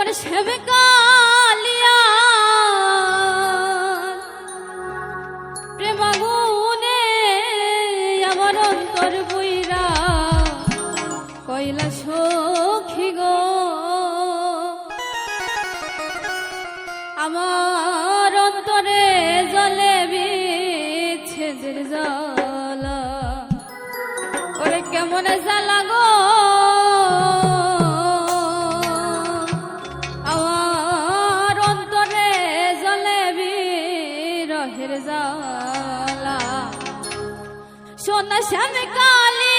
আমার সেবে কালিয়া। আমার অন্তর বইরা কইলা সখী গো। আমার অন্তরে জলে বিচ্ছেদের জ্বালা। ওরে কেমন জ্বালা গো। বিরহের জ্বালা। সোনা শ্যাম কালি